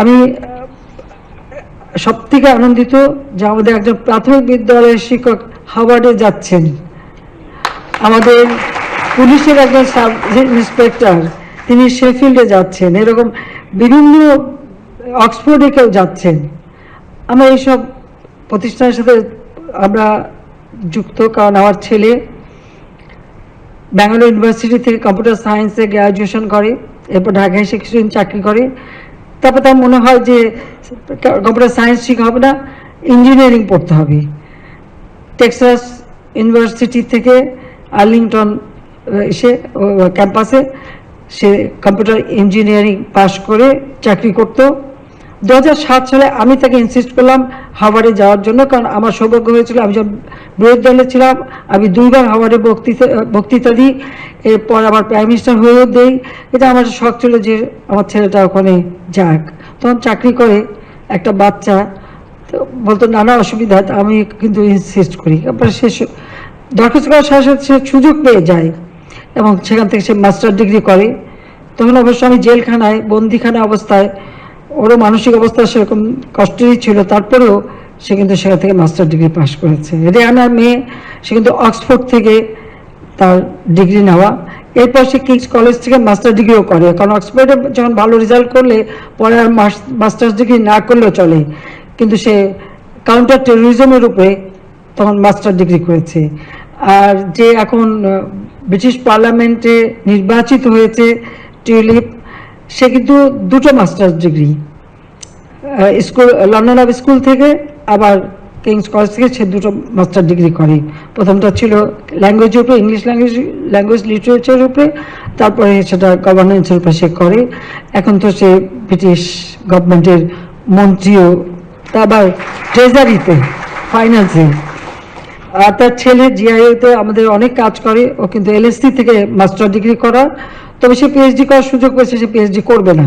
আমি সব থেকে আনন্দিত যে আমাদের একজন প্রাথমিক বিদ্যালয়ের শিক্ষক হাওয়ার্ডে যাচ্ছেন। আমাদের পুলিশের একজন সাব ইন্সপেক্টর, তিনি শেফিল্ডে যাচ্ছেন। এরকম বিভিন্ন অক্সফোর্ডে কেউ যাচ্ছেন। আমরা এইসব প্রতিষ্ঠানের সাথে আমরা যুক্ত, কারণ আমার ছেলে ব্যাঙ্গালোর ইউনিভার্সিটি থেকে কম্পিউটার সায়েন্সে গ্র্যাজুয়েশন করে, এরপর ঢাকায় এসে কিছুদিন চাকরি করে। তারপর তার মনে হয় যে কম্পিউটার সায়েন্স ঠিক হবে না ইঞ্জিনিয়ারিং পড়তে হবে। টেক্সাস ইউনিভার্সিটি থেকে আর্লিংটন এসে ক্যাম্পাসে সে কম্পিউটার ইঞ্জিনিয়ারিং পাশ করে চাকরি করতো। দু হাজার সাত সালে আমি তাকে ইনসিস্ট করলাম হাওয়ার্ডে যাওয়ার জন্য, কারণ আমার সৌভাগ্য হয়েছিল আমি যখন বিরোধী দলে ছিলাম, আমি দুইবার হাওয়ার্ডে বক্তৃতা বক্তৃতা দিই, এরপর আবার প্রাইম মিনিস্টার হয়েও দেই। এটা আমার শখ ছিল যে আমার ছেলেটা ওখানে যাক। তখন চাকরি করে একটা বাচ্চা, তো বলতো, নানা অসুবিধা আমি কিন্তু ইনসিস্ট করি। তারপরে সু- দরখাস্ত করার সাথে সাথে সে সুযোগ পেয়ে যায় এবং সেখান থেকে সে মাস্টার ডিগ্রি করে। তখন অবশ্য আমি জেলখানায়, বন্দিখানা অবস্থায় ওরও মানসিক অবস্থা সেরকম কষ্টেরই ছিল, তারপরেও সে কিন্তু সেখান থেকে মাস্টার ডিগ্রি পাশ করেছে। রেহানার মেয়ে, সে কিন্তু অক্সফোর্ড থেকে তার ডিগ্রি নেওয়া। এরপর সে কিংস কলেজ থেকে মাস্টার ডিগ্রিও করে, কারণ অক্সফোর্ডে যখন ভালো রেজাল্ট করলে পরে আর মাস্টার্স ডিগ্রি না করলেও চলে। কিন্তু সে কাউন্টার টেরোরিজমের উপরে তখন মাস্টার ডিগ্রি করেছে। আর যে এখন ব্রিটিশ পার্লামেন্টে নির্বাচিত হয়েছে টিউলিপ সে কিন্তু দুটো masters degree school, London of school থেকে আবার কিংস কলেজ থেকে সে দুটো মাস্টার ডিগ্রি করে। প্রথমটা ছিল ল্যাঙ্গুয়েজের উপরে ইংলিশ ল্যাঙ্গুয়েজ ল্যাঙ্গুয়েজ লিটারেচারের উপরে তারপরে সেটা গভর্নেন্সের উপরে সে করে। এখন তো সে ব্রিটিশ গভর্নমেন্টের মন্ত্রীও আবার ট্রেজারিতে ফাইন্যান্সে আর তার ছেলে জিআইতে আমাদের অনেক কাজ করে, ও কিন্তু এলএসসি থেকে মাস্টার ডিগ্রি করা তবে সে পিএইচডি করার সুযোগ পেয়েছে সে পিএইচডি করবে না।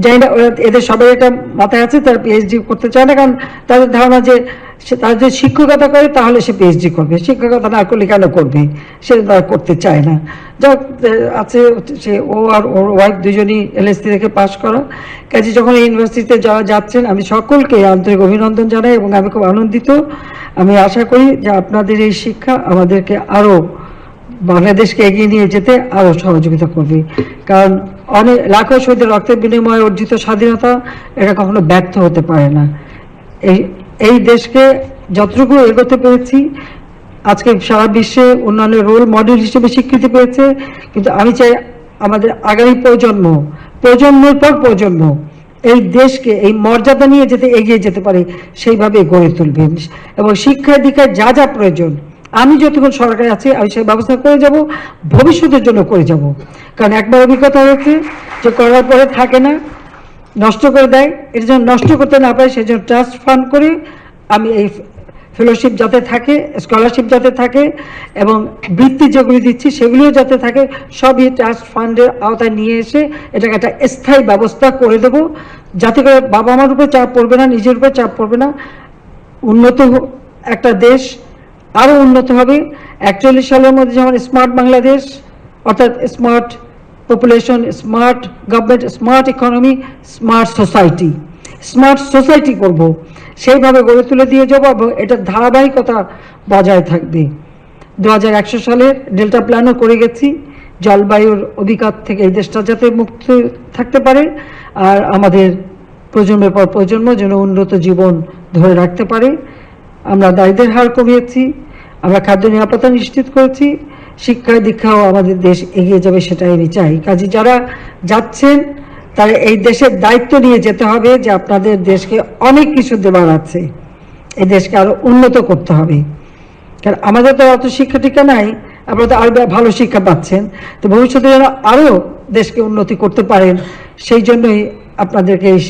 জানি না এদের সবাই এটা মাথায় আছে তারা পিএইচডি করতে চায় না কারণ তাদের ধারণা যে সে তারা যদি শিক্ষকতা করে তাহলে সে পিএইচডি করবে। শিক্ষকতা না করলে কেন করবে? সেটা তারা করতে চায় না। আহ, আছে সে ও আর ওর ওয়াইফ দুজনই এলএসসি থেকে পাশ করা। কাজে যখন ইউনিভার্সিটিতে যাওয়া যাচ্ছেন আমি সকলকে আন্তরিক অভিনন্দন জানাই এবং আমি খুব আনন্দিত। আমি আশা করি যে আপনাদের এই শিক্ষা আমাদেরকে আরও বাংলাদেশকে এগিয়ে নিয়ে যেতে আরও সহযোগিতা করবে। কারণ অনেক লাখো শহীদের রক্তের বিনিময়ে অর্জিত স্বাধীনতা এটা কখনো ব্যর্থ হতে পারে না। এই এই দেশকে যতটুকু এগোতে পেরেছি, আজকে সারা বিশ্বে উন্নয়নের রোল মডেল হিসেবে স্বীকৃতি পেয়েছে, কিন্তু আমি চাই আমাদের আগামী প্রজন্ম, প্রজন্মের পর প্রজন্ম এই দেশকে এই মর্যাদা নিয়ে যেতে এগিয়ে যেতে পারে সেইভাবে গড়ে তুলবেন এবং শিক্ষা দীক্ষায় যা যা প্রয়োজন আমি যতক্ষণ সরকারে আছি, আমি সেই ব্যবস্থা করে যাব, ভবিষ্যতের জন্য করে যাব। কারণ একবার অভিজ্ঞতা হয়েছে যে করার পরে থাকে না, নষ্ট করে দেয়। এটা যেন নষ্ট করতে না পারে, সেই জন্য ট্রাস্ট ফান্ড করে আমি এই ফেলোশিপ যাতে থাকে, স্কলারশিপ যাতে থাকে, এবং বৃত্তি যেগুলি দিচ্ছি সেগুলিও যাতে থাকে, সবই ট্রাস্ট ফান্ডের আওতায় নিয়ে এসে এটাকে একটা স্থায়ী ব্যবস্থা করে দেব। যাতে করে বাবা মার উপরে চাপ পড়বে না, নিজের উপরে চাপ পড়বে না। উন্নত একটা দেশ আরও উন্নত হবে। একচল্লিশ সালের মধ্যে যেমন স্মার্ট বাংলাদেশ, অর্থাৎ smart population smart government smart economy smart society smart society করব, সেইভাবে গড়ে তুলে দিয়ে যাব এবং এটার ধারাবাহিকতা বজায় থাকবে। দু হাজার একশো সালের ডেল্টা প্ল্যানও করে গেছি, জলবায়ুর অধিকার থেকে এই দেশটা যাতে মুক্ত থাকতে পারে আর আমাদের প্রজন্মের পর প্রজন্ম যেন উন্নত জীবন ধরে রাখতে পারে। আমরা দারিদ্রের হার কমিয়েছি আমরা খাদ্য নিরাপত্তা নিশ্চিত করেছি শিক্ষায় দীক্ষাও আমাদের দেশ এগিয়ে যাবে সেটাই আমি চাই। কাজে যারা যাচ্ছেন, তারা এই দেশের দায়িত্ব নিয়ে যেতে হবে যে আপনাদের দেশকে অনেক কিছু দেওয়ার আছে। এই দেশকে আরও উন্নত করতে হবে। কারণ আমাদের তো অত শিক্ষা টিকা নাই, আপনারা তো আরও ভালো শিক্ষা পাচ্ছেন। তো ভবিষ্যতে যেন আরও দেশকে উন্নতি করতে পারেন, সেই জন্যই আপনাদেরকে এই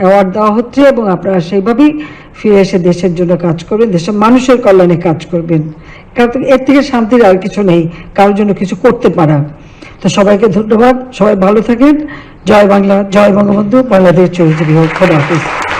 অ্যাওয়ার্ড দেওয়া হচ্ছে এবং আপনারা সেইভাবেই ফিরে এসে দেশের জন্য কাজ করবেন, দেশের মানুষের কল্যাণে কাজ করবেন। কারণ এর থেকে শান্তির আর কিছু নেই, কারোর জন্য কিছু করতে পারা। তো সবাইকে ধন্যবাদ, সবাই ভালো থাকেন। জয় বাংলা, জয় বঙ্গবন্ধু, বাংলাদেশ চৌধুরী হোক খোদা হাফিজ।